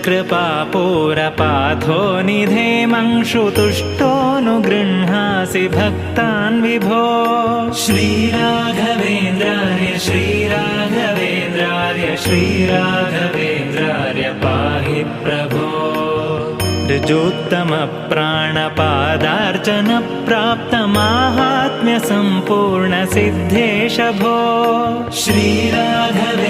ऊर्जत्कृपापूरपाथो निधेमंशुतुष्टोऽनुगृह्णासि भक्तान् विभो। श्रीराघवेन्द्रार्य श्रीराघवेन्द्रार्य श्रीराघवेन्द्रार्य पाहि प्रभो। ऋजोत्तमप्राणपादार्चनप्राप्तमाहात्म्यसम्पूर्णसिद्धेश भो श्रीराघवेन्द्रार्य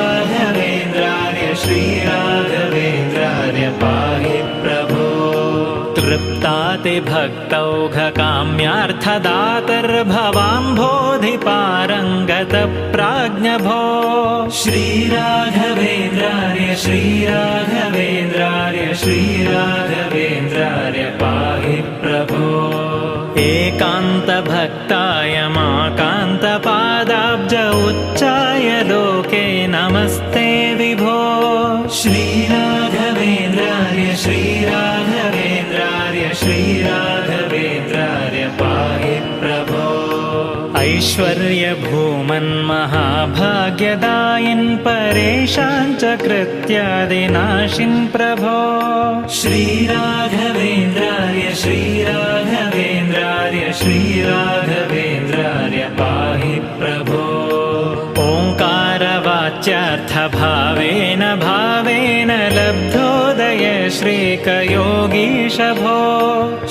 पाहि प्रभो। तृप्तातिभक्तौघकाम्यार्थदातर्भवाम्भोधिपारङ्गतप्राज्ञभो श्रीराघवेन्द्रार्य श्रीराघवेन्द्रार्य श्रीराघवेन्द्रार्य पाहि प्रभो। एकान्तभक्ताय माकान्तपादाब्ज श्रीराघवेन्द्रार्य पाहि प्रभो। ऐश्वर्यभूमन्महाभाग्यदायिन् परेशान् च कृत्यादिनाशिन् प्रभो। श्रीराघवेन्द्रार्य श्रीराघवेन्द्रार्य श्रीराघवेन्द्रार्य पाहि प्रभो। ओङ्कारवाच्यार्थभावेन भावेन लब्धोदय श्रीकयोगीश भो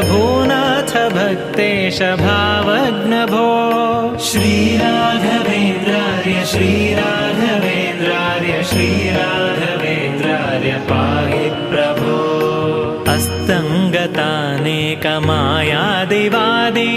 भूनाथ भक्तेश भावग्नभो। श्रीराघवेन्द्रार्य श्रीराघवेन्द्रार्य श्रीराघवेन्द्रार्य पाहि प्रभो। अस्तङ्गतानेकमायादिवादीश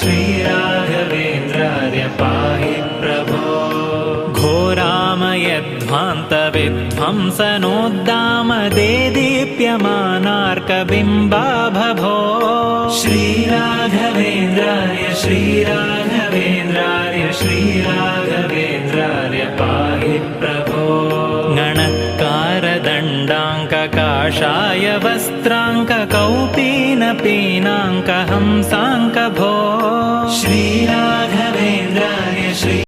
श्रीराघवेन्द्राय पाहि प्रभो। घोरामयध्वान्तविध्वंसनोद्दामदेदीप्यमानार्कबिम्बाभभो श्रीराघवेन्द्राय श्रीराघवेन्द्राय श्रीराघवेन्द्राय पाहि प्रभो पाशाय वस्त्राङ्क कौपीनपीनाङ्क हंसाङ्क श्री